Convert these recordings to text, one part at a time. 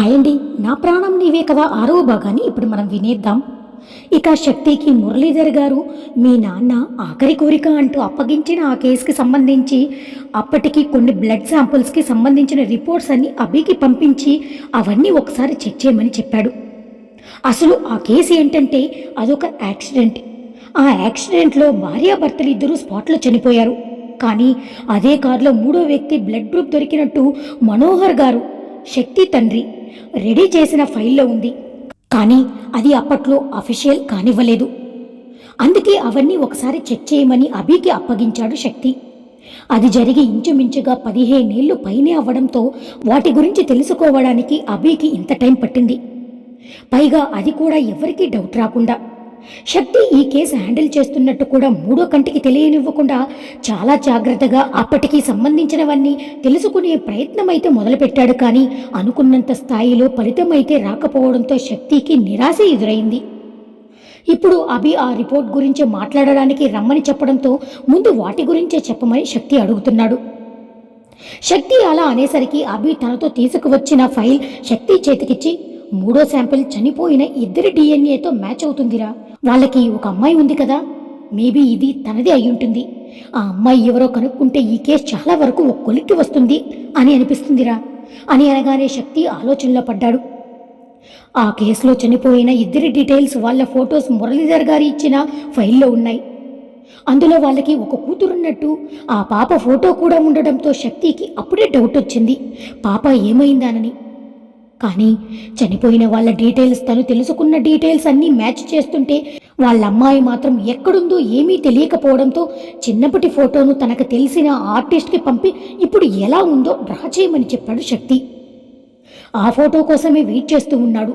Hi అండి నా ప్రాణం నీవే కదా ఆరో భాగాన్ని ఇప్పుడు మనం వినేద్దాం. ఇక శక్తికి మురళీధర్ గారు మీ నాన్న ఆఖరి కోరిక అంటూ అప్పగించిన ఆ కేసుకి సంబంధించి అప్పటికి కొన్ని బ్లడ్ శాంపుల్స్కి సంబంధించిన రిపోర్ట్స్ అన్ని అభికి పంపించి అవన్నీ ఒకసారి చెక్ చేయమని చెప్పాడు. అసలు ఆ కేసు ఏంటంటే అదొక యాక్సిడెంట్. ఆ యాక్సిడెంట్లో భార్యాభర్తలు ఇద్దరు స్పాట్లో చనిపోయారు. కానీ అదే కారులో మూడో వ్యక్తి బ్లడ్ గ్రూప్ దొరికినట్టు మనోహర్ గారు శక్తి తండ్రి రెడీ చేసిన ఫైల్లో ఉంది. కానీ అది అప్పట్లో అఫీషియల్ కానివ్వలేదు. అందుకే అవన్నీ ఒకసారి చెక్ చేయమని అభికి అప్పగించాడు శక్తి. అది జరిగి ఇంచుమించుగా పదిహేనేళ్ళు పైనే అవ్వడంతో వాటి గురించి తెలుసుకోవడానికి అభికి ఇంత టైం పట్టింది. పైగా అది కూడా ఎవరికీ డౌట్ రాకుండా శక్తి ఈ కేసు హ్యాండిల్ చేస్తున్నట్టు కూడా మూడో కంటికి తెలియనివ్వకుండా చాలా జాగ్రత్తగా అప్పటికి సంబంధించినవన్నీ తెలుసుకునే ప్రయత్నం అయితే మొదలుపెట్టాడు కానీ అనుకున్నంత స్థాయిలో ఫలితం అయితే రాకపోవడంతో శక్తికి నిరాశ ఎదురైంది. ఇప్పుడు అభి ఆ రిపోర్ట్ గురించి మాట్లాడడానికి రమ్మని చెప్పడంతో ముందు వాటి గురించే చెప్పమని శక్తి అడుగుతున్నాడు. శక్తి అలా అనేసరికి అభి తనతో తీసుకువచ్చిన ఫైల్ శక్తి చేతికిచ్చి మూడో శాంపిల్ చనిపోయిన ఇద్దరి డిఎన్ఏతో మ్యాచ్ అవుతుందిరా. వాళ్ళకి ఒక అమ్మాయి ఉంది కదా మేబీ ఇది తనదే అయి ఉంటుంది ఆ అమ్మాయి ఎవరో కనుక్కుంటే ఈ కేసు చాలా వరకు ఒక కొలిక్కి వస్తుంది అని అనిపిస్తుందిరా అని అనగానే శక్తి ఆలోచనలో పడ్డాడు. ఆ కేసులో చనిపోయిన ఇద్దరి డీటెయిల్స్ వాళ్ళ ఫొటోస్ మురళీధర్ గారి ఇచ్చిన ఫైల్లో ఉన్నాయి. అందులో వాళ్ళకి ఒక కూతురున్నట్టు ఆ పాప ఫోటో కూడా ఉండడంతో శక్తికి అప్పుడే డౌట్ వచ్చింది. పాప ఏమైందానని కానీ చనిపోయిన వాళ్ళ డీటెయిల్స్ తను తెలుసుకున్న డీటెయిల్స్ అన్నీ మ్యాచ్ చేస్తుంటే వాళ్ళ అమ్మాయి మాత్రం ఎక్కడుందో ఏమీ తెలియకపోవడంతో చిన్నప్పటి ఫోటోను తనకు తెలిసిన ఆర్టిస్ట్కి పంపి ఇప్పుడు ఎలా ఉందో డ్రా చేయమని చెప్పాడు శక్తి. ఆ ఫోటో కోసమే వెయిట్ చేస్తూ ఉన్నాడు.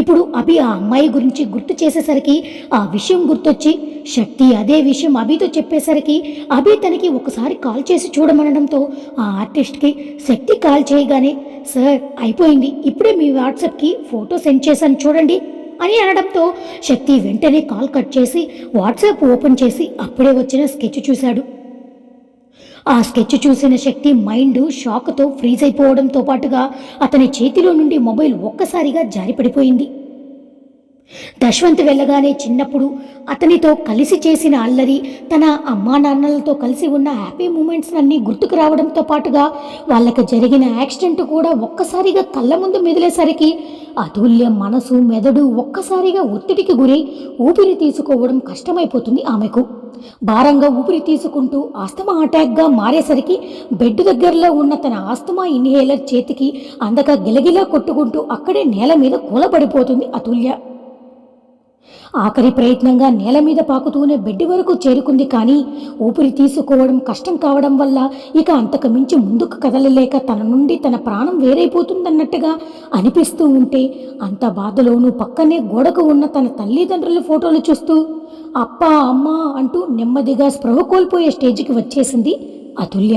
ఇప్పుడు అభి ఆ అమ్మాయి గురించి గుర్తు చేసేసరికి ఆ విషయం గుర్తొచ్చి శక్తి అదే విషయం అభితో చెప్పేసరికి అభి తనకి ఒకసారి కాల్ చేసి చూడమనడంతో ఆ ఆర్టిస్ట్కి శక్తి కాల్ చేయగానే సార్ అయిపోయింది. ఇప్పుడే మీ వాట్సాప్కి ఫోటో సెండ్ చేశాను చూడండి అని అనడంతో శక్తి వెంటనే కాల్ కట్ చేసి వాట్సాప్ ఓపెన్ చేసి అప్పుడే వచ్చిన స్కెచ్ చూశాడు. ఆ స్కెచ్ చూసిన శక్తి మైండ్ షాక్తో ఫ్రీజ్ అయిపోవడంతో పాటుగా అతని చేతిలో నుండి మొబైల్ ఒక్కసారిగా జారిపడిపోయింది. దశవంత్ వెళ్ళగానే చిన్నప్పుడు అతనితో కలిసి చేసిన అల్లరి తన అమ్మా నాన్నలతో కలిసి ఉన్న హ్యాపీ మూమెంట్స్ అన్నీ గుర్తుకు రావడంతో పాటుగా వాళ్ళకి జరిగిన యాక్సిడెంట్ కూడా ఒక్కసారిగా కళ్ళ ముందు మెదిలేసరికి అతుల్య మనసు మెదడు ఒక్కసారిగా ఒత్తిడికి గురై ఊపిరి తీసుకోవడం కష్టమైపోతుంది ఆమెకు. భారంగా ఊపిరి తీసుకుంటూ ఆస్తమా అటాక్గా మారేసరికి బెడ్ దగ్గరలో ఉన్న తన ఆస్తమా ఇన్హేలర్ చేతికి అందక గిలగిలా కొట్టుకుంటూ అక్కడే నేల మీద కూలబడిపోతుంది అతుల్య. ఆఖరి ప్రయత్నంగా నేల మీద పాకుతూనే బెడ్ వరకు చేరుకుంది కానీ ఊపిరి తీసుకోవడం కష్టం కావడం వల్ల ఇక అంతకు మించి ముందుకు కదలలేక తన నుండి తన ప్రాణం వేరైపోతుందన్నట్టుగా అనిపిస్తూ ఉంటే అంత బాధలోనూ పక్కనే గోడకు ఉన్న తన తల్లిదండ్రుల ఫోటోలు చూస్తూ అప్ప అమ్మ అంటూ నెమ్మదిగా స్పృహ కోల్పోయే స్టేజ్కి వచ్చేసింది అతుల్య.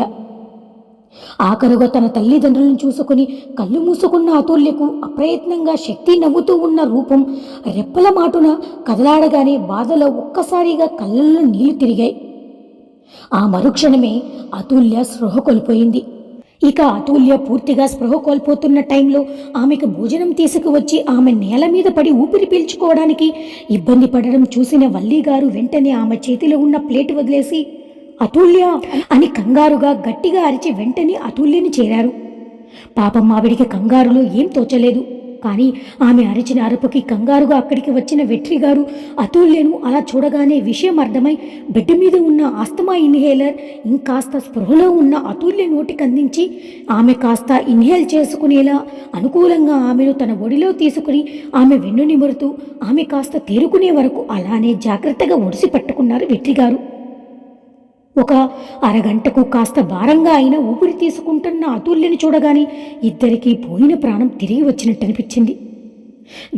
ఆఖరుగా తన తల్లిదండ్రులను చూసుకుని కళ్ళు మూసుకున్న అతుల్యకు అప్రయత్నంగా శక్తి నవ్వుతూ ఉన్న రూపం రెప్పల మాటున కదలాడగానే బాధలో ఒక్కసారిగా కళ్ళల్లో నీళ్ళు తిరిగాయి. ఆ మరుక్షణమే అతుల్య స్పృహ కోల్పోయింది. ఇక అతుల్య పూర్తిగా స్పృహ కోల్పోతున్న టైంలో ఆమెకు భోజనం తీసుకువచ్చి ఆమె నేల మీద పడి ఊపిరి పీల్చుకోవడానికి ఇబ్బంది పడడం చూసిన వల్లీగారు వెంటనే ఆమె చేతిలో ఉన్న ప్లేట్ వదిలేసి అతుల్య అని కంగారుగా గట్టిగా అరిచి వెంటనే అతుల్యని చేరారు. పాపం ఆవిడికి కంగారులో ఏం తోచలేదు. కానీ ఆమె అరిచిన అరుపుకి కంగారుగా అక్కడికి వచ్చిన వెట్రిగారు అతుల్యను అలా చూడగానే విషయం అర్థమై బెడ్ మీద ఉన్న ఆస్తమా ఇన్హేలర్ ఇంకాస్త స్పృహలో ఉన్న అతుల్య నోటికి అందించి ఆమె కాస్త ఇన్హేల్ చేసుకునేలా అనుకూలంగా ఆమెను తన ఒడిలో తీసుకుని ఆమె వెన్ను నిమురుతూ ఆమె కాస్త తేరుకునే వరకు అలానే జాగ్రత్తగా ఒడిసి పట్టుకున్నారు వెట్రిగారు. గారు ఒక అరగంటకు కాస్త భారంగా అయిన ఊపిరి తీసుకుంటున్న అతుల్యని చూడగానే ఇద్దరికీ పోయిన ప్రాణం తిరిగి వచ్చినట్టు అనిపించింది.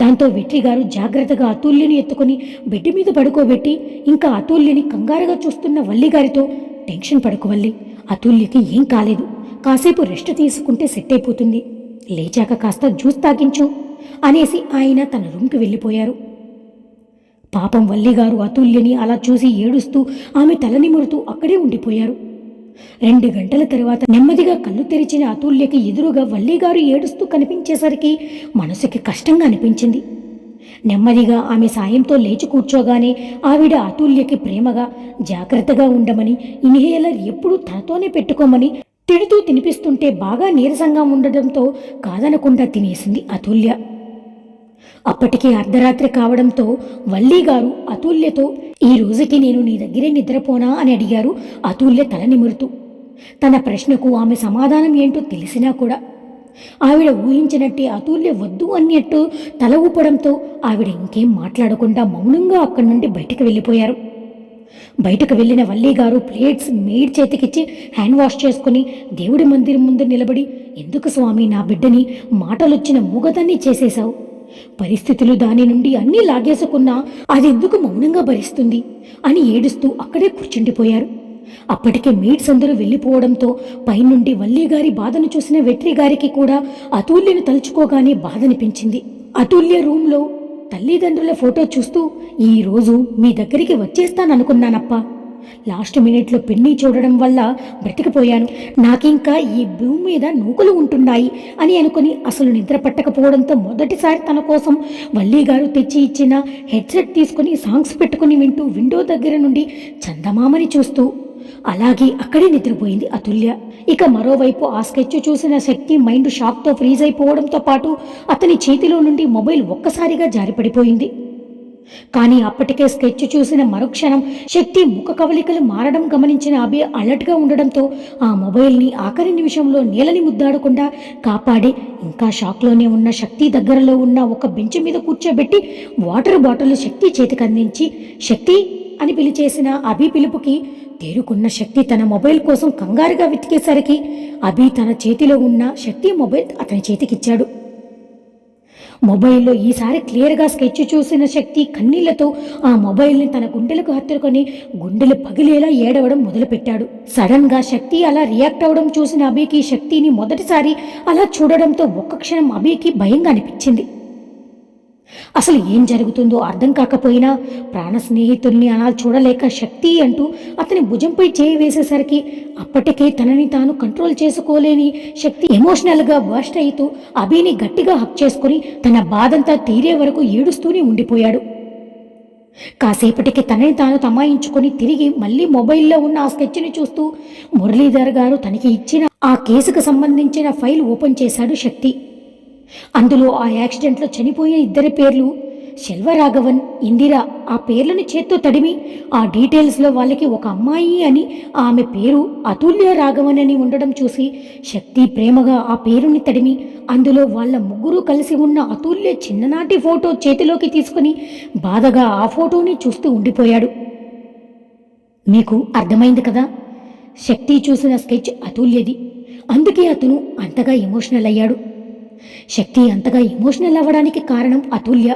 దాంతో వెట్రి గారు జాగ్రత్తగా అతుల్యని ఎత్తుకొని బెడ్ మీద పడుకోబెట్టి ఇంకా అతుల్యని కంగారుగా చూస్తున్న వల్లిగారితో టెన్షన్ పడుకోవల్లి అతుల్యకి ఏం కాలేదు. కాసేపు రెస్ట్ తీసుకుంటే సెట్ అయిపోతుంది లేచాక కాస్త జ్యూస్ తాగించు అనేసి ఆయన తన రూమ్కి వెళ్ళిపోయారు. పాపం వల్లిగారు అతుల్యని అలా చూసి ఏడుస్తూ ఆమె తల నిమురుతూ అక్కడే ఉండిపోయారు. రెండు గంటల తర్వాత నెమ్మదిగా కళ్ళు తెరిచిన అతుల్యకి ఎదురుగా వల్లిగారు ఏడుస్తూ కనిపించేసరికి మనసుకి కష్టంగా అనిపించింది. నెమ్మదిగా ఆమె సాయంతో లేచి కూర్చోగానే ఆవిడ అతుల్యకి ప్రేమగా జాగ్రత్తగా ఉండమని ఇన్హేలర్ ఎప్పుడూ తనతోనే పెట్టుకోమని తిడుతూ తినిపిస్తుంటే బాగా నీరసంగా ఉండడంతో కాదనకుండా తినేసింది అతుల్య. అప్పటికి అర్ధరాత్రి కావడంతో వల్లీగారు అతుల్యతో ఈ రోజుకి నేను నీ దగ్గరే నిద్రపోనా? అని అడిగారు అతుల్య తల నిమురుతూ. తన ప్రశ్నకు ఆమె సమాధానం ఏంటో తెలిసినా కూడా ఆవిడ ఊహించినట్టే అతుల్య వద్దు అన్నట్టు తల ఊపడంతో ఆవిడ ఇంకేం మాట్లాడకుండా మౌనంగా అక్కడి నుండి బయటకు వెళ్ళిపోయారు. బయటకు వెళ్ళిన వల్లీగారు ప్లేట్స్ మేడ్ చేతికిచ్చి హ్యాండ్ వాష్ చేసుకుని దేవుడి మందిరం ముందు నిలబడి ఎందుకు స్వామి నా బిడ్డని మాటలొచ్చిన మూగదాన్ని చేసేశావు? పరిస్థితులు దాని నుండి అన్నీ లాగేసుకున్నా అది ఎందుకు మౌనంగా భరిస్తుంది? అని ఏడుస్తూ అక్కడే కూర్చుండిపోయారు. అప్పటికే మీట్స్ అందరూ వెళ్ళిపోవడంతో పైనుండి వల్లిగారి బాధను చూసిన వెట్రి గారికి కూడా అతుల్యను తలుచుకోగానే బాధనిపించింది. అతుల్య రూంలో తల్లిదండ్రుల ఫోటో చూస్తూ ఈ రోజు మీ దగ్గరికి వచ్చేస్తాననుకున్నానప్పా. లాస్ట్ మినిట్లో పెన్ని చూడడం వల్ల బ్రతికిపోయాను. నాకింకా ఈ భూమి మీద నూకలు ఉంటున్నాయి అని అనుకుని అసలు నిద్ర పట్టకపోవడంతో మొదటిసారి తన కోసం వల్లి గారు తెచ్చి ఇచ్చిన హెడ్సెట్ తీసుకుని సాంగ్స్ పెట్టుకుని వింటూ విండో దగ్గర నుండి చందమామని చూస్తూ అలాగే అక్కడే నిద్రపోయింది అతుల్య. ఇక మరోవైపు ఆ స్కెచ్ చూసిన శక్తి మైండ్ షాక్తో ఫ్రీజ్ అయిపోవడంతో పాటు అతని చేతిలో నుండి మొబైల్ ఒక్కసారిగా జారిపడిపోయింది. కానీ అప్పటికే స్కెచ్ చూసిన మరుక్షణం శక్తి ముఖ కవలికలు మారడం గమనించిన అభి అలర్ట్గా ఉండడంతో ఆ మొబైల్ని ఆఖరి నిమిషంలో నేలని ముద్దాడకుండా కాపాడి ఇంకా షాక్లోనే ఉన్న శక్తి దగ్గరలో ఉన్న ఒక బెంచ్ మీద కూర్చోబెట్టి వాటర్ బాటిల్ శక్తి చేతికి అందించి శక్తి అని పిలిచేసిన అభి పిలుపుకి తేరుకున్న శక్తి తన మొబైల్ కోసం కంగారుగా వెతికేసరికి అభి తన చేతిలో ఉన్న శక్తి మొబైల్ అతని చేతికిచ్చాడు. మొబైల్లో ఈసారి క్లియర్గా స్కెచ్ చూసిన శక్తి కన్నీళ్ళతో ఆ మొబైల్ని తన గుండెలకు హత్తుకొని గుండెలు పగిలేలా ఏడవడం మొదలుపెట్టాడు. సడన్గా శక్తి అలా రియాక్ట్ అవ్వడం చూసిన అభికి శక్తిని మొదటిసారి అలా చూడడంతో ఒక్క క్షణం అభికి భయంగా అనిపించింది. అసలు ఏం జరుగుతుందో అర్థం కాకపోయినా ప్రాణ స్నేహితుల్ని అలా చూడలేక శక్తి అంటూ అతని భుజంపై చేయి వేసేసరికి అప్పటికే తనని తాను కంట్రోల్ చేసుకోలేని శక్తి ఎమోషనల్గా వర్స్ట్ అవుతూ అభిని గట్టిగా హక్ చేసుకుని తన బాధంతా తీరే వరకు ఏడుస్తూనే ఉండిపోయాడు. కాసేపటికి తనని తాను తమాయించుకొని తిరిగి మళ్ళీ మొబైల్లో ఉన్న ఆ స్కెచ్ని చూస్తూ మురళీధర్ గారు తనకి ఇచ్చిన ఆ కేసుకు సంబంధించిన ఫైల్ ఓపెన్ చేశాడు శక్తి. అందులో ఆ యాక్సిడెంట్లో చనిపోయిన ఇద్దరి పేర్లు శెల్వరాఘవన్ ఇందిర ఆ పేర్లను చేత్తో తడిమి ఆ డీటెయిల్స్లో వాళ్ళకి ఒక అమ్మాయి అని ఆమె పేరు అతుల్య రాఘవన్ అని ఉండడం చూసి శక్తి ప్రేమగా ఆ పేరుని తడిమి అందులో వాళ్ళ ముగ్గురు కలిసి ఉన్న అతుల్య చిన్ననాటి ఫోటో చేతిలోకి తీసుకుని బాధగా ఆ ఫోటోని చూస్తూ ఉండిపోయాడు. మీకు అర్థమైంది కదా? శక్తి చూసిన స్కెచ్ అతుల్యది. అందుకే అతను అంతగా ఎమోషనల్ అయ్యాడు. శక్తి అంతగా ఎమోషనల్ అవ్వడానికి కారణం అతుల్య.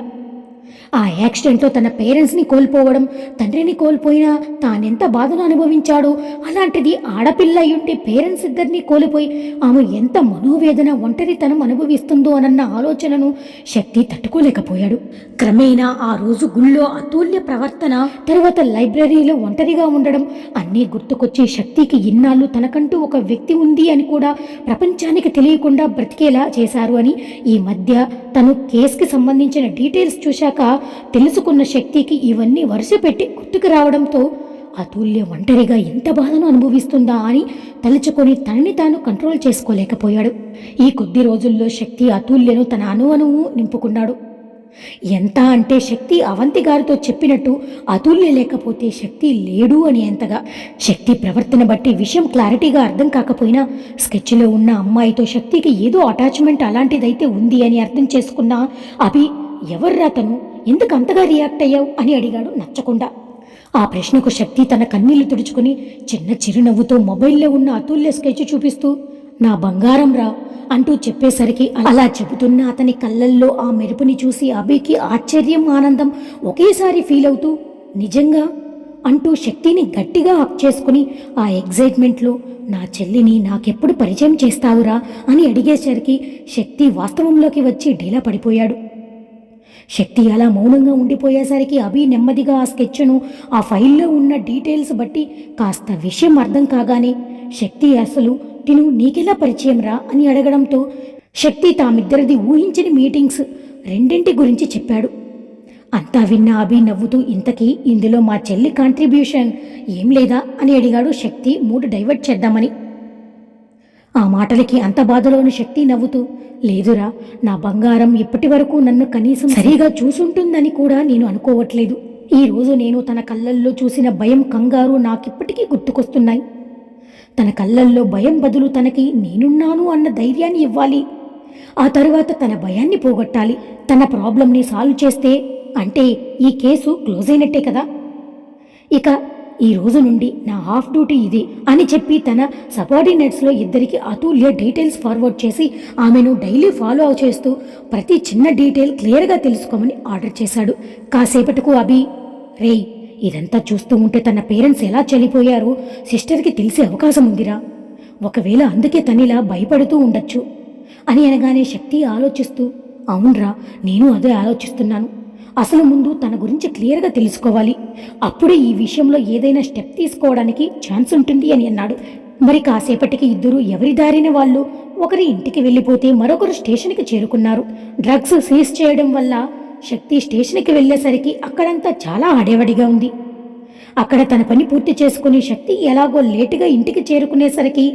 ఆ యాక్సిడెంట్లో తన పేరెంట్స్ని కోల్పోవడం తండ్రిని కోల్పోయినా తానెంత బాధను అనుభవించాడో అలాంటిది ఆడపిల్ల అయ్యుంటే పేరెంట్స్ ఇద్దరిని కోల్పోయి ఆమె ఎంత మనోవేదన ఒంటరితనం అనుభవిస్తుందో అనన్న ఆలోచనను శక్తి తట్టుకోలేకపోయాడు. క్రమేణా ఆ రోజు గుళ్ళో అతుల్య ప్రవర్తన తరువాత లైబ్రరీలో ఒంటరిగా ఉండడం అన్నీ గుర్తుకొచ్చే శక్తికి ఇన్నాళ్ళు తనకంటూ ఒక వ్యక్తి ఉంది అని కూడా ప్రపంచానికి తెలియకుండా బ్రతికేలా చేశారు అని ఈ మధ్య తను కేసుకి సంబంధించిన డీటెయిల్స్ చూశాక తెలుసుకున్న శక్తికి ఇవన్నీ వరుస పెట్టి గుర్తుకు రావడంతో అతుల్య ఒంటరిగా ఎంత బాధను అనుభవిస్తుందా అని తలుచుకొని తనని తాను కంట్రోల్ చేసుకోలేకపోయాడు. ఈ కొద్ది రోజుల్లో శక్తి అతుల్యను తన అణువణువు నింపుకున్నాడు. ఎంత అంటే శక్తి అవంతి గారితో చెప్పినట్టు అతుల్య లేకపోతే శక్తి లేడు అని ఎంతగా శక్తి ప్రవర్తన బట్టి విషయం క్లారిటీగా అర్థం కాకపోయినా స్కెచ్లో ఉన్న అమ్మాయితో శక్తికి ఏదో అటాచ్మెంట్ అలాంటిదైతే ఉంది అని అర్థం చేసుకున్న అభి ఎవర్రా తను? ఎందుకు అంతగా రియాక్ట్ అయ్యావు అని అడిగాడు నచ్చకుండా. ఆ ప్రశ్నకు శక్తి తన కన్నీళ్ళు తుడుచుకుని చిన్న చిరునవ్వుతో మొబైల్లో ఉన్న అతుల్య స్కెచ్ చూపిస్తూ నా బంగారం రా అంటూ చెప్పేసరికి అలా చెబుతున్న అతని కళ్ళల్లో ఆ మెరుపుని చూసి అభికి ఆశ్చర్యం ఆనందం ఒకేసారి ఫీల్ అవుతూ నిజంగా? అంటూ శక్తిని గట్టిగా అప్ చేసుకుని ఆ ఎగ్జైట్మెంట్లో నా చెల్లిని నాకెప్పుడు పరిచయం చేస్తావురా? అని అడిగేసరికి శక్తి వాస్తవంలోకి వచ్చి డీలా పడిపోయాడు. శక్తి అలా మౌనంగా ఉండిపోయేసరికి అభి నెమ్మదిగా ఆ స్కెచ్ను ఆ ఫైల్లో ఉన్న డీటెయిల్స్ బట్టి కాస్త విషయం అర్థం కాగానే శక్తి అసలు తిను నీకెలా పరిచయం రా? అని అడగడంతో శక్తి తామిద్దరిది ఊహించని మీటింగ్స్ రెండింటి గురించి చెప్పాడు. అంతా విన్న అభి నవ్వుతూ ఇంతకీ ఇందులో మా చెల్లి కాంట్రిబ్యూషన్ ఏం లేదా? అని అడిగాడు శక్తి. మూడు డైవర్ట్ చేద్దామని. ఆ మాటలకి అంత బాధలోని శక్తి నవ్వుతూ లేదురా నా బంగారం ఇప్పటి వరకు నన్ను కనీసం సరిగా చూసుంటుందని కూడా నేను అనుకోవట్లేదు. ఈరోజు నేను తన కళ్ళల్లో చూసిన భయం కంగారు నాకిప్పటికీ గుర్తుకొస్తున్నాయి. తన కళ్ళల్లో భయం బదులు తనకి నేనున్నాను అన్న ధైర్యాన్ని ఇవ్వాలి. ఆ తరువాత తన భయాన్ని పోగొట్టాలి. తన ప్రాబ్లంని సాల్వ్ చేస్తే అంటే ఈ కేసు క్లోజ్ అయినట్టే కదా. ఇక ఈ రోజు నుండి నా హాఫ్ డ్యూటీ ఇది అని చెప్పి తన సబార్డినేట్స్లో ఇద్దరికి అతుల్య డీటెయిల్స్ ఫార్వర్డ్ చేసి ఆమెను డైలీ ఫాలో చేస్తూ ప్రతి చిన్న డీటెయిల్ క్లియర్గా తెలుసుకోమని ఆర్డర్ చేశాడు. కాసేపటికు అభి రేయ్ ఇదంతా చూస్తూ ఉంటే తన పేరెంట్స్ ఎలా చనిపోయారో సిస్టర్కి తెలిసే అవకాశం ఉందిరా. ఒకవేళ అందుకే తనిలా భయపడుతూ ఉండొచ్చు అని అనగానే శక్తి ఆలోచిస్తూ అవునరా నేను అదే ఆలోచిస్తున్నాను. అసలు ముందు తన గురించి క్లియర్గా తెలుసుకోవాలి. అప్పుడే ఈ విషయంలో ఏదైనా స్టెప్ తీసుకోవడానికి ఛాన్స్ ఉంటుంది అని అన్నాడు. మరి కాసేపటికి ఇద్దరు ఎవరి దారిన వాళ్ళు? ఒకరి ఇంటికి వెళ్ళిపోతే మరొకరు స్టేషన్కి చేరుకున్నారు. డ్రగ్స్ సీజ్ చేయడం వల్ల శక్తి స్టేషన్కి వెళ్ళేసరికి అక్కడంతా చాలా హడావడిగా ఉంది. అక్కడ తన పని పూర్తి చేసుకుని శక్తి ఎలాగో లేటుగా ఇంటికి చేరుకునేసరికి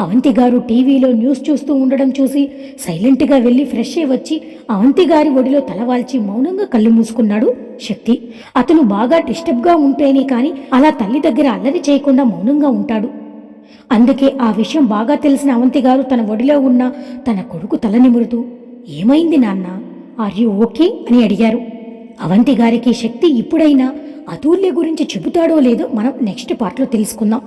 అవంతి గారు టీవీలో న్యూస్ చూస్తూ ఉండడం చూసి సైలెంట్గా వెళ్ళి ఫ్రెష్ అయి వచ్చి అవంతి గారి ఒడిలో తలవాల్చి మౌనంగా కళ్ళు మూసుకున్నాడు శక్తి. అతను బాగా డిస్టర్బ్గా ఉంటేనే కానీ అలా తల్లి దగ్గర అల్లరి చేయకుండా మౌనంగా ఉంటాడు. అందుకే ఆ విషయం బాగా తెలిసిన అవంతి గారు తన ఒడిలో ఉన్న తన కొడుకు తల నిమురుతూ ఏమైంది నాన్న? Are you okay? అని అడిగారు. అవంతి గారికి శక్తి ఇప్పుడైనా అతూల్య గురించి చెబుతాడో లేదో మనం నెక్స్ట్ పార్ట్లో తెలుసుకుందాం.